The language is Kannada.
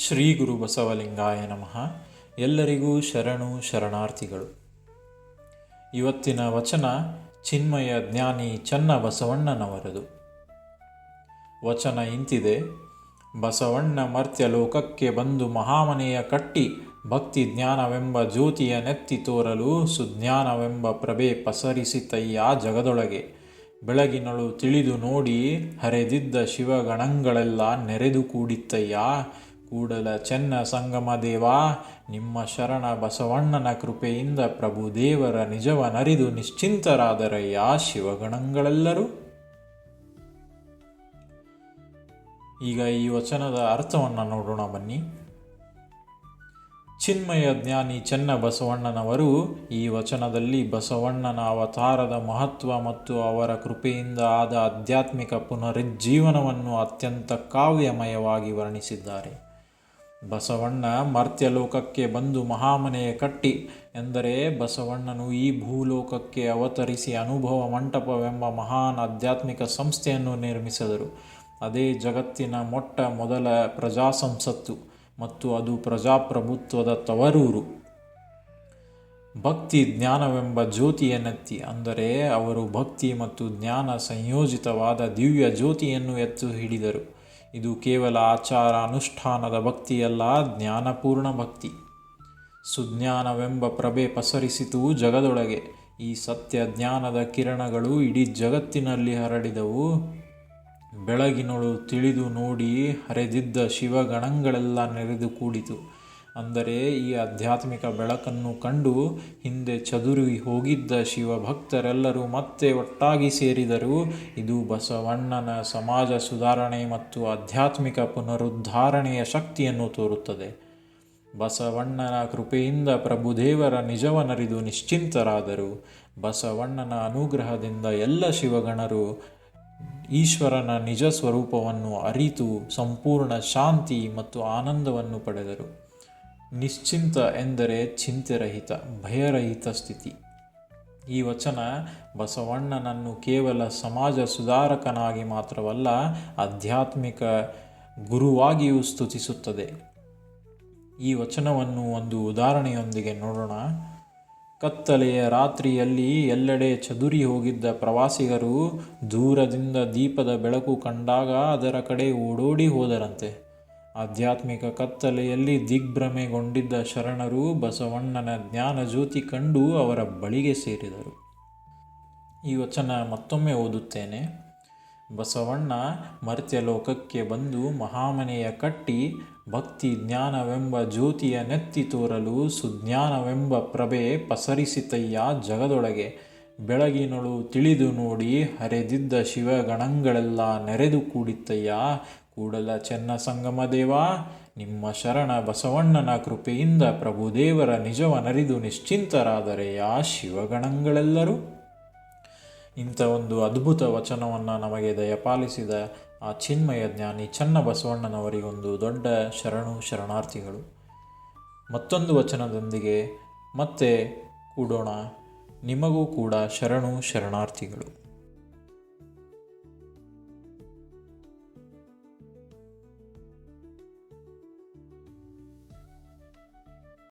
ಶ್ರೀ ಗುರು ಬಸವಲಿಂಗಾಯ ನಮಃ. ಎಲ್ಲರಿಗೂ ಶರಣು ಶರಣಾರ್ಥಿಗಳು. ಇವತ್ತಿನ ವಚನ ಚಿನ್ಮಯ ಜ್ಞಾನಿ ಚನ್ನ ಬಸವಣ್ಣನವರದು ವಚನ ಇಂತಿದೆ, ಬಸವಣ್ಣ ಮರ್ತ್ಯ ಲೋಕಕ್ಕೆ ಬಂದು ಮಹಾಮನೆಯ ಕಟ್ಟಿ ಭಕ್ತಿ ಜ್ಞಾನವೆಂಬ ಜ್ಯೋತಿಯ ನೆತ್ತಿ ತೋರಲು ಸುಜ್ಞಾನವೆಂಬ ಪ್ರಭೆ ಪಸರಿಸಿತಯ್ಯ ಜಗದೊಳಗೆ. ಬೆಳಗಿನಳು ತಿಳಿದು ನೋಡಿ ಹರೆದಿದ್ದ ಶಿವಗಣಗಳೆಲ್ಲ ನೆರೆದು ಕೂಡಿತ್ತಯ್ಯ. ಕೂಡಲ ಚೆನ್ನ ಸಂಗಮ ದೇವಾ, ನಿಮ್ಮ ಶರಣ ಬಸವಣ್ಣನ ಕೃಪೆಯಿಂದ ಪ್ರಭು ದೇವರ ನಿಜವನರಿದು ನಿಶ್ಚಿಂತರಾದರಯ್ಯ ಶಿವಗಣಗಳೆಲ್ಲರೂ. ಈಗ ಈ ವಚನದ ಅರ್ಥವನ್ನು ನೋಡೋಣ ಬನ್ನಿ. ಚಿನ್ಮಯ ಜ್ಞಾನಿ ಚೆನ್ನ ಬಸವಣ್ಣನವರು ಈ ವಚನದಲ್ಲಿ ಬಸವಣ್ಣನ ಅವತಾರದ ಮಹತ್ವ ಮತ್ತು ಅವರ ಕೃಪೆಯಿಂದ ಆದ ಆಧ್ಯಾತ್ಮಿಕ ಪುನರುಜ್ಜೀವನವನ್ನು ಅತ್ಯಂತ ಕಾವ್ಯಮಯವಾಗಿ ವರ್ಣಿಸಿದ್ದಾರೆ. ಬಸವಣ್ಣ ಮರ್ತ್ಯಲೋಕಕ್ಕೆ ಬಂದು ಮಹಾಮನೆಯ ಕಟ್ಟಿ ಎಂದರೆ ಬಸವಣ್ಣನು ಈ ಭೂಲೋಕಕ್ಕೆ ಅವತರಿಸಿ ಅನುಭವ ಮಂಟಪವೆಂಬ ಮಹಾನ್ ಆಧ್ಯಾತ್ಮಿಕ ಸಂಸ್ಥೆಯನ್ನು ನಿರ್ಮಿಸಿದರು. ಅದೇ ಜಗತ್ತಿನ ಮೊಟ್ಟ ಮೊದಲ ಪ್ರಜಾಸಂಸತ್ತು ಮತ್ತು ಅದು ಪ್ರಜಾಪ್ರಭುತ್ವದ ತವರೂರು. ಭಕ್ತಿ ಜ್ಞಾನವೆಂಬ ಜ್ಯೋತಿಯನ್ನೆತ್ತಿ ಅಂದರೆ ಅವರು ಭಕ್ತಿ ಮತ್ತು ಜ್ಞಾನ ಸಂಯೋಜಿತವಾದ ದಿವ್ಯ ಜ್ಯೋತಿಯನ್ನು ಎತ್ತು ಹಿಡಿದರು. ಇದು ಕೇವಲ ಆಚಾರ ಅನುಷ್ಠಾನದ ಭಕ್ತಿಯಲ್ಲ, ಜ್ಞಾನಪೂರ್ಣ ಭಕ್ತಿ. ಸುಜ್ಞಾನವೆಂಬ ಪ್ರಭೆ ಪಸರಿಸಿತು ಜಗದೊಳಗೆ. ಈ ಸತ್ಯ ಜ್ಞಾನದ ಕಿರಣಗಳು ಇಡೀ ಜಗತ್ತಿನಲ್ಲಿ ಹರಡಿದವು. ಬೆಳಗಿನೊಳು ತಿಳಿದು ನೋಡಿ ಹರಿದಿದ್ದ ಶಿವಗಣಗಳೆಲ್ಲ ನೆರೆದು ಕೂಡಿತು. ಅಂದರೆ ಈ ಆಧ್ಯಾತ್ಮಿಕ ಬೆಳಕನ್ನು ಕಂಡು ಹಿಂದೆ ಚದುರಿ ಹೋಗಿದ್ದ ಶಿವಭಕ್ತರೆಲ್ಲರೂ ಮತ್ತೆ ಒಟ್ಟಾಗಿ ಸೇರಿದರು. ಇದು ಬಸವಣ್ಣನ ಸಮಾಜ ಸುಧಾರಣೆ ಮತ್ತು ಆಧ್ಯಾತ್ಮಿಕ ಪುನರುದ್ಧಾರಣೆಯ ಶಕ್ತಿಯನ್ನು ತೋರುತ್ತದೆ. ಬಸವಣ್ಣನ ಕೃಪೆಯಿಂದ ಪ್ರಭುದೇವರ ನಿಜವನರಿದು ನಿಶ್ಚಿಂತರಾದರು. ಬಸವಣ್ಣನ ಅನುಗ್ರಹದಿಂದ ಎಲ್ಲ ಶಿವಗಣರು ಈಶ್ವರನ ನಿಜ ಸ್ವರೂಪವನ್ನು ಅರಿತು ಸಂಪೂರ್ಣ ಶಾಂತಿ ಮತ್ತು ಆನಂದವನ್ನು ಪಡೆದರು. ನಿಶ್ಚಿಂತ ಎಂದರೆ ಚಿಂತೆರಹಿತ, ಭಯರಹಿತ ಸ್ಥಿತಿ. ಈ ವಚನ ಬಸವಣ್ಣನನ್ನು ಕೇವಲ ಸಮಾಜ ಸುಧಾರಕನಾಗಿ ಮಾತ್ರವಲ್ಲ, ಆಧ್ಯಾತ್ಮಿಕ ಗುರುವಾಗಿಯೂ ಸ್ತುತಿಸುತ್ತದೆ. ಈ ವಚನವನ್ನು ಒಂದು ಉದಾಹರಣೆಯೊಂದಿಗೆ ನೋಡೋಣ. ಕತ್ತಲೆಯ ರಾತ್ರಿಯಲ್ಲಿ ಎಲ್ಲೆಡೆ ಚದುರಿ ಹೋಗಿದ್ದ ಪ್ರವಾಸಿಗರು ದೂರದಿಂದ ದೀಪದ ಬೆಳಕು ಕಂಡಾಗ ಅದರ ಕಡೆ ಓಡೋಡಿ ಹೋದರಂತೆ. ಆಧ್ಯಾತ್ಮಿಕ ಕತ್ತಲೆಯಲ್ಲಿ ದಿಗ್ಭ್ರಮೆಗೊಂಡಿದ್ದ ಶರಣರು ಬಸವಣ್ಣನ ಜ್ಞಾನ ಜ್ಯೋತಿ ಕಂಡು ಅವರ ಬಳಿಗೆ ಸೇರಿದರು. ಈ ವಚನ ಮತ್ತೊಮ್ಮೆ ಓದುತ್ತೇನೆ. ಬಸವಣ್ಣ ಮರ್ತ್ಯಲೋಕಕ್ಕೆ ಬಂದು ಮಹಾಮನೆಯ ಕಟ್ಟಿ ಭಕ್ತಿ ಜ್ಞಾನವೆಂಬ ಜ್ಯೋತಿಯ ನೆತ್ತಿ ತೋರಲು ಸುಜ್ಞಾನವೆಂಬ ಪ್ರಭೆ ಪಸರಿಸಿತಯ್ಯ ಜಗದೊಳಗೆ ಬೆಳಗಿನಳು ತಿಳಿದು ನೋಡಿ ಹರಿದಿದ್ದ ಶಿವಗಣಗಳೆಲ್ಲ ನೆರೆದು ಕೂಡಿತ್ತಯ್ಯ ಕೂಡಲ ಚೆನ್ನ ಸಂಗಮ ದೇವಾ, ನಿಮ್ಮ ಶರಣ ಬಸವಣ್ಣನ ಕೃಪೆಯಿಂದ ಪ್ರಭುದೇವರ ನಿಜವನರಿದು ಯಾ ಶಿವಗಣಗಳೆಲ್ಲರೂ. ಇಂಥ ಒಂದು ಅದ್ಭುತ ವಚನವನ್ನು ನಮಗೆ ದಯಪಾಲಿಸಿದ ಆ ಚಿನ್ಮಯ ಜ್ಞಾನಿ ಚನ್ನ ಬಸವಣ್ಣನವರಿಗೊಂದು ದೊಡ್ಡ ಶರಣು ಶರಣಾರ್ಥಿಗಳು. ಮತ್ತೊಂದು ವಚನದೊಂದಿಗೆ ಮತ್ತೆ ಕೂಡೋಣ. ನಿಮಗೂ ಕೂಡ ಶರಣು ಶರಣಾರ್ಥಿಗಳು.